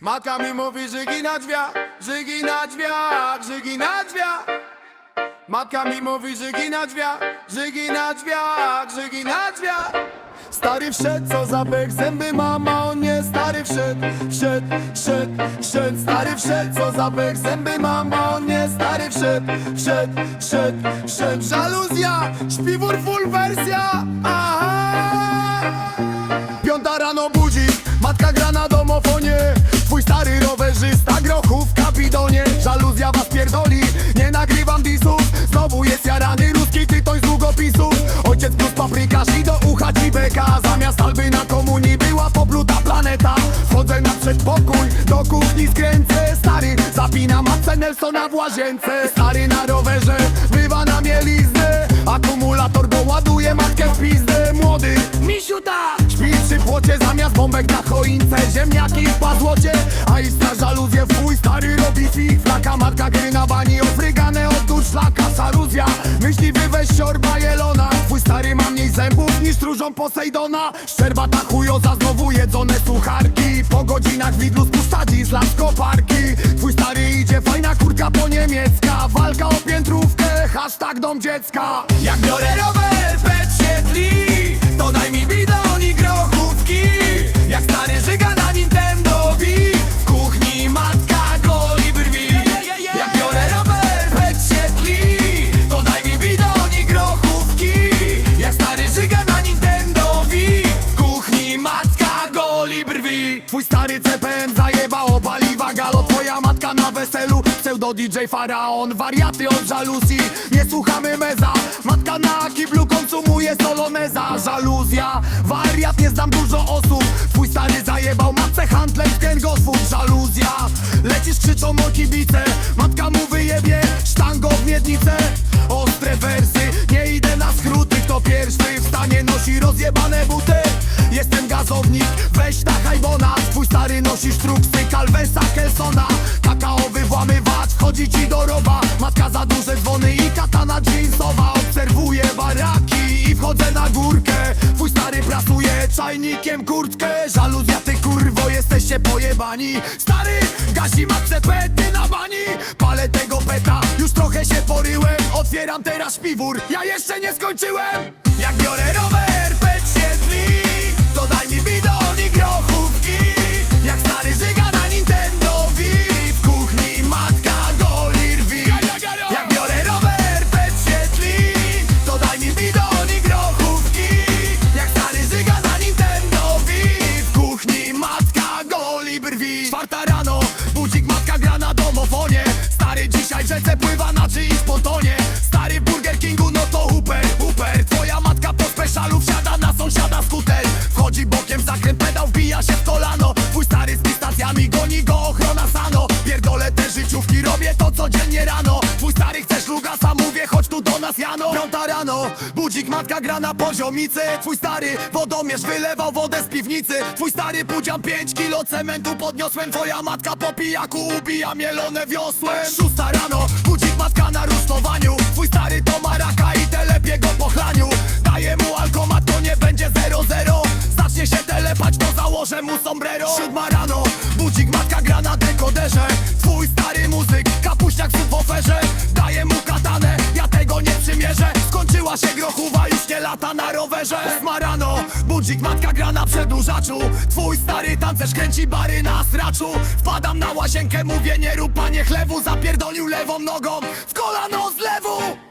Matka mi mówi, żygi na drzwiach, żygi na drzwiach, żygi na drzwiach. Matka mi mówi, żygi na drzwiach, żygi na drzwiach, żygi na drzwiach. Stary wszedł, co za bek, zęby mama, on nie stary wszedł, wszedł, wszedł, wszedł. Stary wszedł, co za bek, zęby mama, on nie stary wszedł, wszedł, wszedł, wszedł. Żaluzja, śpiwór full wersja, aha. Piąta rano budzik, matka gra na domofonie Twój stary rowerzysta, grochu w kapidonie Żaluzja was pierdoli, nie nagrywam disów. Znowu jest jarany ruski tytoń z długopisów. Ojciec plus paprykarz i do ucha ci beka Zamiast alby na komunii była popluta planeta. Wchodzę na przedpokój, do kuchni skręcę. Stary zapina matce Nelsona w łazience Zamiast bombek na choince. Ziemniaki w pazłocie A i na żaluzję fuj stary robi fik Flaka matka gry na bani. Ofrygane od szlaka Saruzja myśli wyweź siorba jelona. Twój stary ma mniej zębów niż stróżą Posejdona. Szczerbata chujoza znowu jedzone sucharki. Po godzinach widlu spuszczadzi z las koparki Twój stary idzie fajna kurka po niemiecka. Walka o piętrówkę, hashtag dom dziecka. Jak biorę rower, pet świetli To Pseudo DJ Faraon Wariaty od żaluzji. Nie słuchamy meza Matka na kiblu konsumuje soloneza. Żaluzja Wariat nie znam dużo osób. Twój stary zajebał matce handlem w kręgosłup. Żaluzja Lecisz krzyczą o kibice. Matka mu wyjebie sztango w miednicę. Ostre wersy Nie idę na skróty. Kto pierwszy w stanie nosi rozjebane buty? Jestem gazownik Weź ta hajbona. Twój stary nosi sztruksy Calvesa Kelsona włamywacz Chodzi ci do roba. Matka za duże dzwony i katana jeansowa. Obserwuję baraki i wchodzę na górkę. Twój stary pracuje czajnikiem kurtkę. Żaluzja ty kurwo jesteście pojebani. Stary gasi matce pety na bani. Palę tego peta Już trochę się poryłem. Otwieram teraz śpiwór Ja jeszcze nie skończyłem. Jak biorę rower rzece pływa na czyimś pontonie Stary Burger Kingu no to Uber, Uber Twoja matka po specialu wsiada na sąsiada skuter Piąta rano, budzik matka gra na poziomicy Twój stary wodomierz wylewał wodę z piwnicy. Twój stary pudzian 5 kilo cementu podniosłem. Twoja matka po pijaku ubija mielone wiosłem. Szósta rano, budzik matka na rusztowaniu. Twój stary to maraka i telepie go po chlaniu. Daję mu alkomat, to nie będzie 0-0 Zacznie się telepać, to założę mu sombrero. Siódma rano, budzik matka gra na dekoderze rowerze Ósma rano, budzik matka gra na przedłużaczu. Twój stary tancerz kręci bary na straczu Wpadam na łazienkę, mówię nie rób panie chlewu. Zapierdolił lewą nogą w kolano z lewu